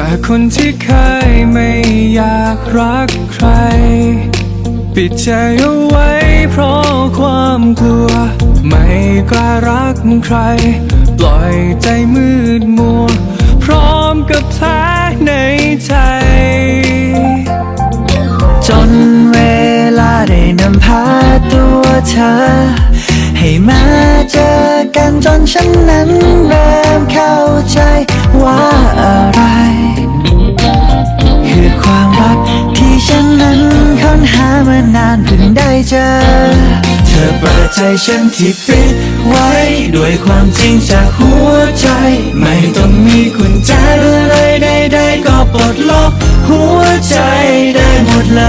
จากคนที่เคยไม่อยากรักใคร ปิดใจเอาไว้เพราะความกลัว ไม่กล้ารักใคร ปล่อยใจมืดมัว พร้อมกับแผลในใจ จนเวลาได้นำพาตัวเธอ ให้มาเจอกันจนฉันนั้นเริ่มเข้าใจว่า เจอ เธอเปิดใจฉันที่ปิดไว้ ด้วยความจริงจากหัวใจ ไม่ต้องมีกุญแจหรืออะไรใดๆก็ปลดล็อกหัวใจได้หมดเล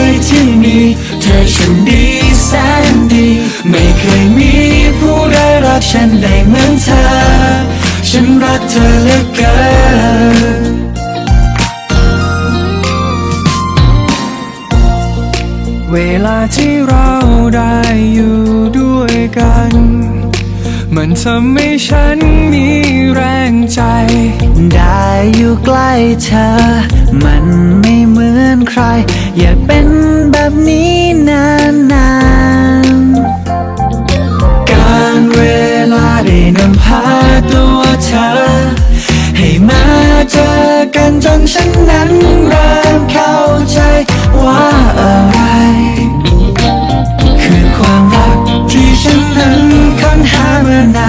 ยที่มีเธอฉันดีแสนดี ไม่เคยมีผู้ใดรักฉันได้เหมือนเธอ ฉันรักเธอเหลือเกิน ที่เราได้อยู่ด้วยกัน มันทำให้ฉันมีแรงใจ ได้อยู่ใกล้เธอ มันไม่เหมือนใคร อยากเป็นแบบนี้นานๆ การเวลาได้นำพาตัวเธอ ให้มาเจอกันจนฉันนั้นริ่ม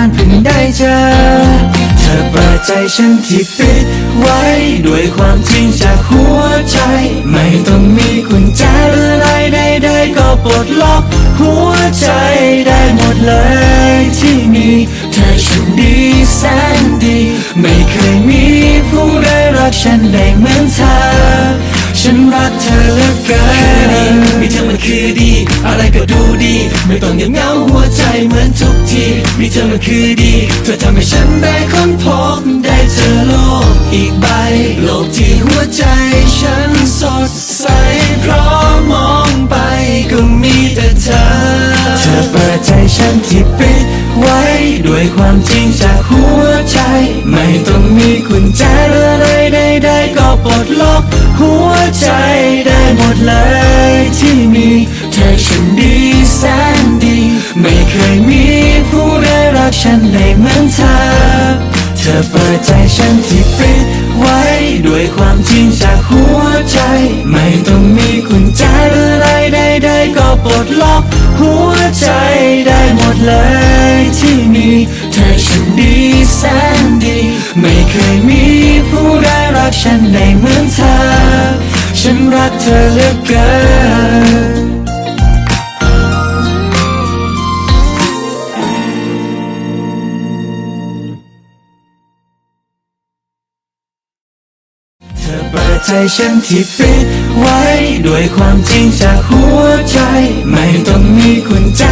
านเพิ่งได้เจอ เธอเปิดใจฉันที่ปิดไว้ ด้วยความจริงจากหัวใจ ไม่ต้องมีกุญแจหรืออะไรใดๆก็ปลดล็อก หัวใจได้หมดเลยที่มีเธอฉันดีแสนดี ไม่เคยมีผู้ใดรักฉันได้เหมือนเธอ ฉันรักเธอเหลือเกินมีเธอมัน คือดี อะไรก็ดูดี ไม่ต้องเงียังเงาหัวใจเหมือนทุกที มีเธอมันคือดี เธอทำให้ฉันได้ค้นพบได้เจอโลกอีกใบ โลกที่หัวใจฉันสดใส เพราะมองไปก็มีแต่เธอ เธอเปิดใจฉันที่ปิดไว้ ด้วยความจริงจากหัวใจ ไม่ต้องมีกุญแจหรืออะไรใดๆก็ปลดล็อกหัวใจได้หมดเลย ฉันได้เหมือนเธอ เธอเปิดใจฉันที่ปิดไว้ ด้วยความจริงจากหัวใจ ไม่ต้องมีกุญแจหรืออะไรใดๆก็ปลดล็อกหัวใจได้หมดเลยที่มีเธอฉันดีแสนดี ไม่เคยมีผู้ใดรักฉันได้เหมือนเธอ ฉันรักเธอเหลือเกิน ธอเปิดใจฉันที่ปิดไว้ ด้วยความจริงจากหัวใจ ไม่ต้องมีคุณใจ